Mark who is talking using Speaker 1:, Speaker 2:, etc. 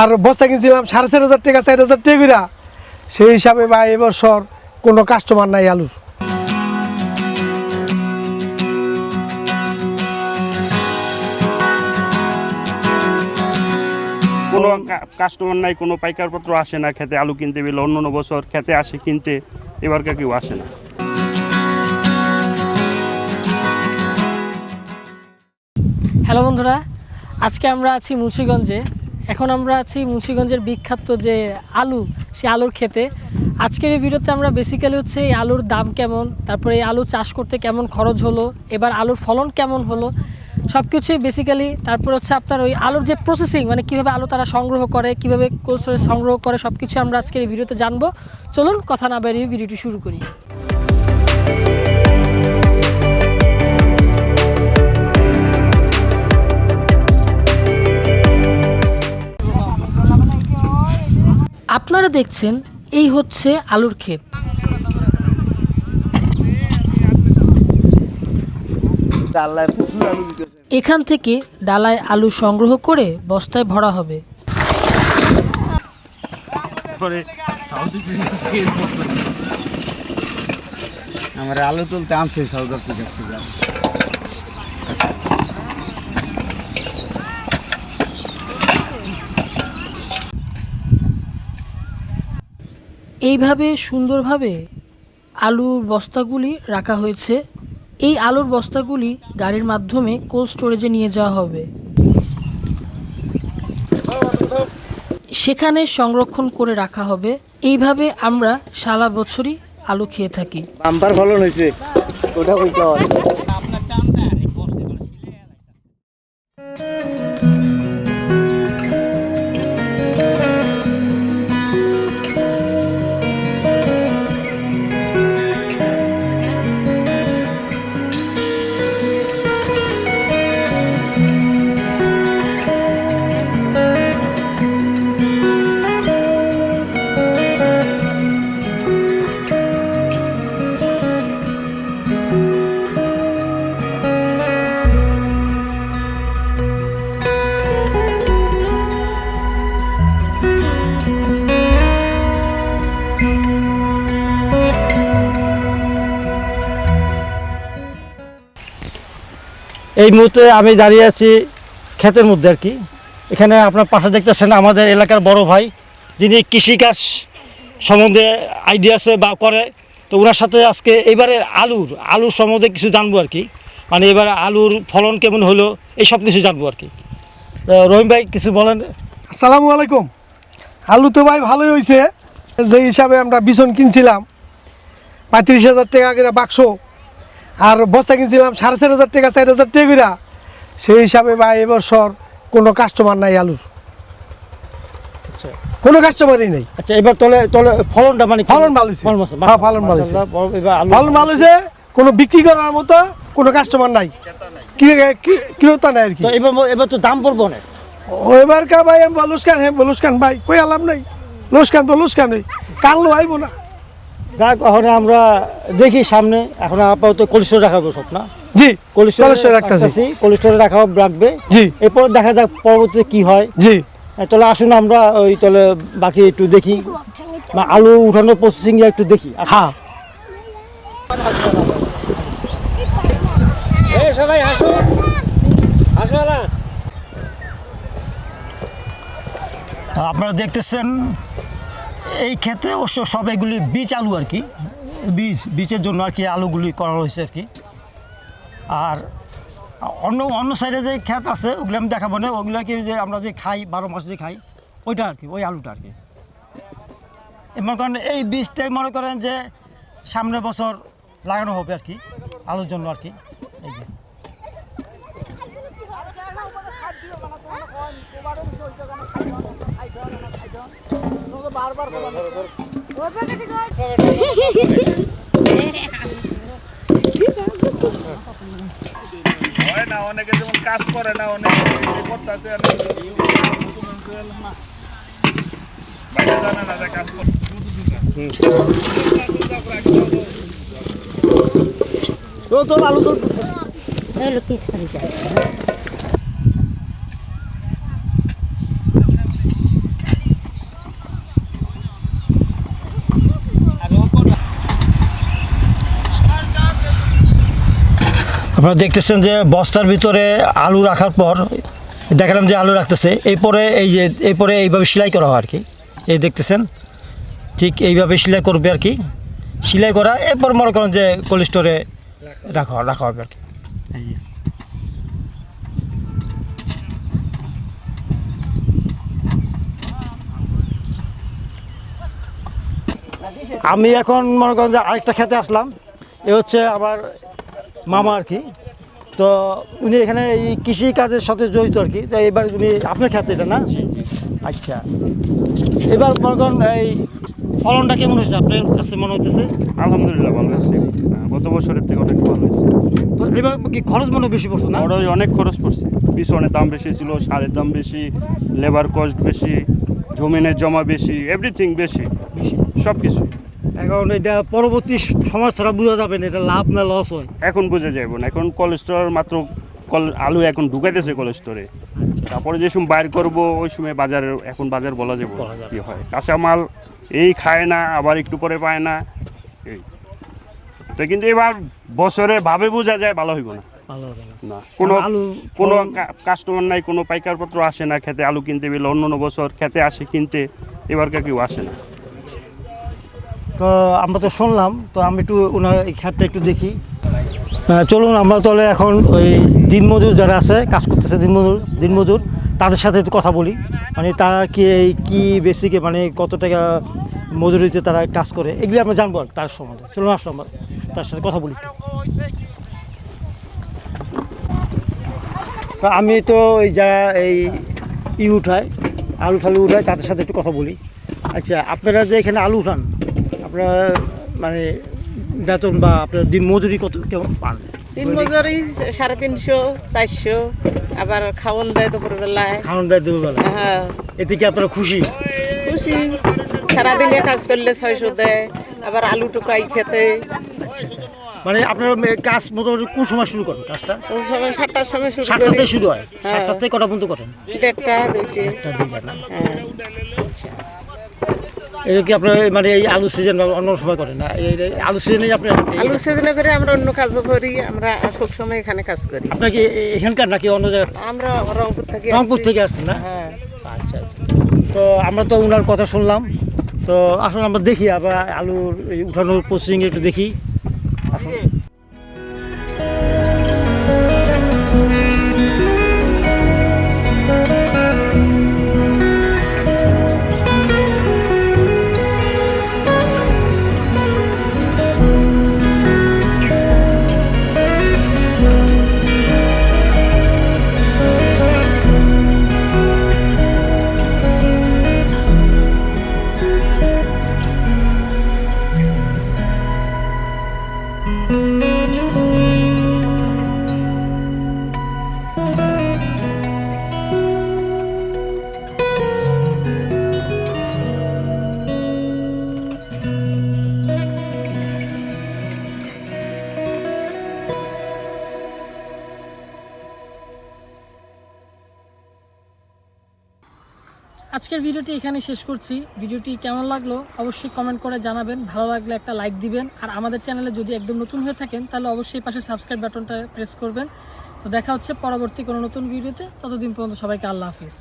Speaker 1: আর বস্তা কিনছিলাম সাড়ে চার হাজার টাকা চার হাজার টাকা সেই হিসাবে ভাই এবছর কোনো কাস্টমার নাই আলুর।
Speaker 2: কোনো কাস্টমার নাই কোনো পাইকারপত্র আসে না খেতে আলু কিনতে গেলে অন্য অন্য বছর খেতে আসে কিনতে এবারকার কেউ আসে না।
Speaker 3: হ্যালো বন্ধুরা আজকে আমরা আছি মুন্সিগঞ্জে। এখন আমরা আছি মুন্সিগঞ্জের বিখ্যাত যে আলু, সে আলুর খেতে আজকের এই ভিডিওতে আমরা বেসিক্যালি হচ্ছে এই আলুর দাম কেমন, তারপরে এই আলু চাষ করতে কেমন খরচ হলো, এবার আলুর ফলন কেমন হলো সব কিছুই বেসিক্যালি তারপর হচ্ছে আপনার ওই আলুর যে প্রসেসিং মানে কীভাবে আলু তারা সংগ্রহ করে, কীভাবে সংগ্রহ করে সব কিছু আমরা আজকের এই ভিডিওতে জানব। চলুন কথা না বেরিয়ে ভিডিওটি শুরু করি। আপনারা দেখছেন এই হচ্ছে আলুর ক্ষেত। এখান থেকে ডালায় আলু সংগ্রহ করে বস্তায় ভরা হবে।
Speaker 4: আমরা আলু তুলতে আনছে সৌদার থেকে।
Speaker 3: এইভাবে সুন্দরভাবে আলুর বস্তাগুলি রাখা হয়েছে। এই আলুর বস্তাগুলি গাড়ির মাধ্যমে কোল্ড স্টোরেজে নিয়ে যাওয়া হবে। সেখানে সংরক্ষণ করে রাখা হবে। এইভাবে আমরা সারা বছরই আলু খেয়ে থাকি।
Speaker 4: ফলন হয়েছে, ওটা
Speaker 5: এই মুহূর্তে আমি দাঁড়িয়ে আছি ক্ষেতের মধ্যে আর কি। এখানে আপনার পাশে দেখতেছেন আমাদের এলাকার বড় ভাই, যিনি কৃষিকাজ সম্বন্ধে আইডিয়া আছে বা করে। তো ওনার সাথে আজকে এবারে আলুর আলুর সম্বন্ধে কিছু জানব আর কি। মানে এবারে আলুর ফলন কেমন হলো, এই সব কিছু জানব আর কি। রহিম ভাই, কিছু বলেন।
Speaker 1: আসসালামু আলাইকুম। আলু তো ভাই ভালোই হয়েছে যে হিসাবে আমরা বিছন কিনছিলাম, পঁয়ত্রিশ হাজার টাকা বাক্স। আর বস্তা কিনছিলাম সাড়ে চার হাজার টাকা চার হাজার টাকা করে। সেই হিসাবে ভাই এবছর কোনো কাস্টমার নাই আলুর।
Speaker 5: আচ্ছা।
Speaker 1: কোনো কাস্টমারই নেই।
Speaker 5: আচ্ছা এবার তলে তলে ফলনটা মানে
Speaker 1: ফলন ভালো। হ্যাঁ, ফলন ভালো ফলন ভালো হয়েছে কোনো বিক্রি করার মতো কোনো কাস্টমার নাই। ক্রেতা নাই আর কি।
Speaker 5: এবার এবার তো দাম পড়ব
Speaker 1: ও এবার কা ভাই আমি লুসকান হ্যাঁ ভাই কই আলাম নাই? লুসকান তো লুসকান নেই কাল লো আইব না।
Speaker 5: যাক এখন আমরা দেখি সামনে এখন আপাতত কোলেস্টোর রাখাবো সব না
Speaker 1: জি
Speaker 5: কোলেস্টোরে
Speaker 1: কোলেস্টোরে রাখতাছি।
Speaker 5: কোলেস্টোরে রাখা রাখবে।
Speaker 1: জি।
Speaker 5: এরপর দেখা যাক পরবর্তীতে কি হয়।
Speaker 1: জি।
Speaker 5: তাহলে আসুন আমরা ওই তাহলে বাকি একটু দেখি। বা আলু উঠানোর প্রসেসিং একটু দেখি। আসুন।
Speaker 1: হ্যাঁ।
Speaker 5: তা আপনারা দেখতেছেন এই ক্ষেত্রে অবশ্য সব এগুলি বীজ আলু আর কি। বীজ, বীজের জন্য আর কি আলুগুলি করা হয়েছে আর কি। আর অন্য অন্য সাইডে যে ক্ষেত আছে, ওগুলো আমি দেখাবো না। ওগুলো আর কি যে আমরা যে খাই, বারো মাস যে খাই, ওইটা আর কি, ওই আলুটা আর কি। মনে করেন এই বীজটাই মনে করেন যে সামনে বছর লাগানো হবে আর কি, আলুর জন্য আর কি এই যে
Speaker 2: হয় না অনেকে যেমন কাজ করে না অনেকে করতেছে বাইরে জানে না কাজ করে
Speaker 5: তো তো আলু তো
Speaker 6: হলো পিছনে যায়
Speaker 5: আপনারা দেখতেছেন যে বস্তার ভিতরে আলু রাখার পর দেখালাম যে আলু রাখতেছে। এরপরে এই যে, এরপরে এইভাবে সেলাই করা হয় আর কি এই দেখতেছেন, ঠিক এইভাবে সেলাই করবে আর কি সেলাই করা, এরপর মনে করেন যে কোল্ড স্টোরে রাখা রাখা হবে আর কি আমি এখন মনে করেন যে আরেকটা খেতে আসলাম। এ হচ্ছে আমার মামা আর কি। তো উনি এখানে এই কৃষি কাজের সাথে জড়িত আর কি। তো এবার উনি আপনার খেতে এটা না? আচ্ছা। এবার মনে করেন এই ফলনটা কেমন হয়েছে? আপনার কাছে মনে হচ্ছে
Speaker 2: আলহামদুলিল্লাহ ভালো হয়েছে। হ্যাঁ, গত বছরের থেকে অনেক ভালো হয়েছে।
Speaker 5: তো এবার কি খরচ মনে বেশি পড়ছে না?
Speaker 2: বড় অনেক খরচ পড়ছে। বিছনের দাম বেশি ছিল সারের দাম বেশি লেবার কস্ট বেশি জমিনের জমা বেশি এভরিথিং বেশি। সব কিছু
Speaker 5: এখন এটা পরবর্তী সমাজ ছাড়া বোঝা যাবে না এটা লাভ না লস হয়।
Speaker 2: এখন বুঝে যাইব না এখন কোলেস্টোর মাত্র কল আলু এখন ঢুকাইতেছে কোলেস্টোরে তারপরে যে সময় বাইর করব ওই সময় বাজারে এখন বাজার বলা যাবে। কি হয়। কাঁচামাল এই খায় না আবার একটু পরে পায় না এই। তো কিন্তু এবার বছরে ভাবে বোঝা যায় ভালো হইব না।
Speaker 5: না।
Speaker 2: কোনো
Speaker 5: আলু
Speaker 2: কোনো কাস্টমার নাই কোনো পাইকারপত্র আসে না খেতে আলু কিনতে অন্য অন্য বছর খেতে আসে কিনতে এবারকার কেউ আসে না।
Speaker 5: তো আমরা তো শুনলাম, তো আমি একটু ওনার এই খ্যাতটা একটু দেখি। চলুন, আমরা তাহলে এখন ওই দিনমজুর যারা আছে, কাজ করতেছে দিনমজুর দিনমজুর, তাদের সাথে একটু কথা বলি। মানে তারা কি এই কি বেসিকে মানে কত টাকা মজুরিতে তারা কাজ করে, এগুলি আমরা জানব আর তার সম্বন্ধে। চলুন আসলো আমরা তার সাথে কথা বলি। তো আমি তো ওই যারা এই ই উঠায় আলু ঠালু উঠায় তাদের সাথে একটু কথা বলি। আচ্ছা আপনারা যে এখানে আলু উঠান আপনারা মানে বেতন বা আপনার দিন মজুরি কত কেমন পান?
Speaker 6: তিন মজুরি সাড়ে তিনশো চারশো আবার খাওয়ান দেয় দুপুরবেলায়।
Speaker 5: খাওয়ান দেয় দুবেলা
Speaker 6: হ্যাঁ।
Speaker 5: এতে কি আপনারা খুশি?
Speaker 6: খুশি। সারাদিনে কাজ করলে ছয়শো দেয় আবার আলু টুকাই খেতে।
Speaker 5: আচ্ছা আচ্ছা। মানে আপনারা কাজ মোটামুটি কোন সময় শুরু করেন কাজটা?
Speaker 6: সাতটার সময় শুরু
Speaker 5: সাতটাতে শুরু হয়?
Speaker 6: হ্যাঁ।
Speaker 5: সাতটার থেকে কটা পর্যন্ত করেন?
Speaker 6: দেড়টা দুইটি।
Speaker 5: একটা দুইটা না?
Speaker 6: হ্যাঁ।
Speaker 5: এটা কি আপনার মানে এই আলু সিজন বা অন্য সময় করেন? না এই আলু সিজনে আপনি
Speaker 6: আলু সিজনে করে আমরা অন্য কাজও করি আমরা সব সময় এখানে কাজ করি।
Speaker 5: আপনাকে এখানকার নাকি অন্য জায়গা
Speaker 6: আমরা রংপুর থেকে
Speaker 5: রংপুর থেকে আসছেন না?
Speaker 6: হ্যাঁ।
Speaker 5: আচ্ছা আচ্ছা। তো আমরা তো ওনার কথা শুনলাম। তো আসলে আমরা দেখি আবার আলুর উঠানোর প্রসেসিং একটু দেখি। আসুন।
Speaker 3: আজকের ভিডিওটি এখানে শেষ করছি ভিডিওটি কেমন লাগল অবশ্যই কমেন্ট করে জানাবেন ভালো লাগলে একটা লাইক দিবেন আর আমাদের চ্যানেলে যদি একদম নতুন হয়ে থাকেন তাহলে অবশ্যই পাশে সাবস্ক্রাইব বাটনটা প্রেস করবেন তো দেখা হচ্ছে পরবর্তী কোনো নতুন ভিডিওতে ততদিন পর্যন্ত সবাইকে আল্লাহ হাফিজ